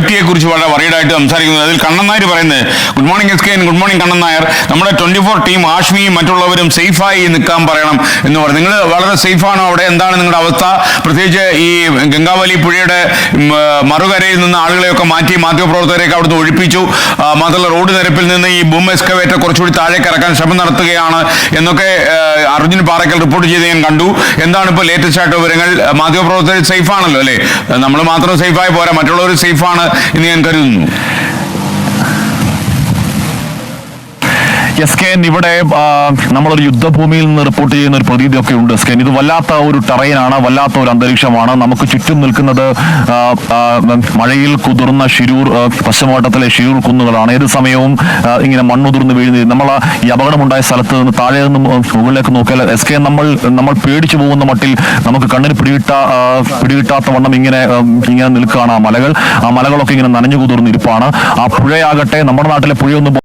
സേഫ്റ്റിയെ കുറിച്ച് വളരെ വറീഡായിട്ട് സംസാരിക്കുന്നത്. അതിൽ കണ്ണൻ നായർ പറയുന്നത് good morning S K good morning Kannan Nair. നമ്മുടെ ട്വന്റി ഫോർ ടീം ആഷ്മിയും മറ്റുള്ളവരും സേഫായി നിൽക്കാൻ പറയണം എന്ന് പറഞ്ഞു. നിങ്ങൾ വളരെ സേഫാണോ അവിടെ? എന്താണ് നിങ്ങളുടെ അവസ്ഥ? പ്രത്യേകിച്ച് ഈ ഗംഗാവലി പുഴയുടെ മറുകരയിൽ നിന്ന് ആളുകളെയൊക്കെ മാറ്റി മാധ്യമപ്രവർത്തകരെയൊക്കെ അവിടുന്ന് ഒഴിപ്പിച്ചു. മാത്രമല്ല റോഡ് നിരപ്പിൽ നിന്ന് ഈ ബൂം എക്സ്കവേറ്റർ കുറച്ചുകൂടി താഴേക്ക് ഇറക്കാൻ ശ്രമം നടത്തുകയാണ് എന്നൊക്കെ അർജുൻ പാറയ്ക്കൽ റിപ്പോർട്ട് ചെയ്ത് ഞാൻ കണ്ടു. എന്താണ് ഇപ്പോൾ ലേറ്റസ്റ്റ് ആയിട്ട് വിവരങ്ങൾ? മാധ്യമപ്രവർത്തകർ സേഫാണല്ലോ അല്ലേ? നമ്മൾ മാത്രം സേഫായി പോരാ മറ്റുള്ളവർ സേഫാണ് എന്ന് ഞാൻ കരുതുന്നു. എസ് കെ ഇവിടെ നമ്മളൊരു യുദ്ധഭൂമിയിൽ നിന്ന് റിപ്പോർട്ട് ചെയ്യുന്ന ഒരു പ്രതീതിയൊക്കെ ഉണ്ട് എസ് കെ ഇത് വല്ലാത്ത ഒരു ടെറൈനാണ് വല്ലാത്ത ഒരു അന്തരീക്ഷമാണ്. നമുക്ക് ചുറ്റും നിൽക്കുന്നത് മഴയിൽ കുതിർന്ന ഷിരൂർ പശ്ചിമഘട്ടത്തിലെ ഷിരൂർ കുന്നുകളാണ്. ഏത് സമയവും ഇങ്ങനെ മണ്ണുതിർന്ന് വീഴുന്ന നമ്മൾ ഈ അപകടമുണ്ടായ സ്ഥലത്ത് നിന്ന് താഴെ നിന്ന് മുകളിലേക്ക് നോക്കിയാൽ എസ് കെ നമ്മൾ നമ്മൾ പേടിച്ചു പോകുന്ന മട്ടിൽ നമുക്ക് കണ്ണിന് പിടികിട്ട പിടികിട്ടാത്ത വണ്ണം ഇങ്ങനെ ഇങ്ങനെ നിൽക്കുകയാണ് ആ മലകൾ. ആ മലകളൊക്കെ ഇങ്ങനെ നനഞ്ഞു കുതിർന്നിരിപ്പാണ് ആ പുഴയാകട്ടെ നമ്മുടെ നാട്ടിലെ പുഴയൊന്നും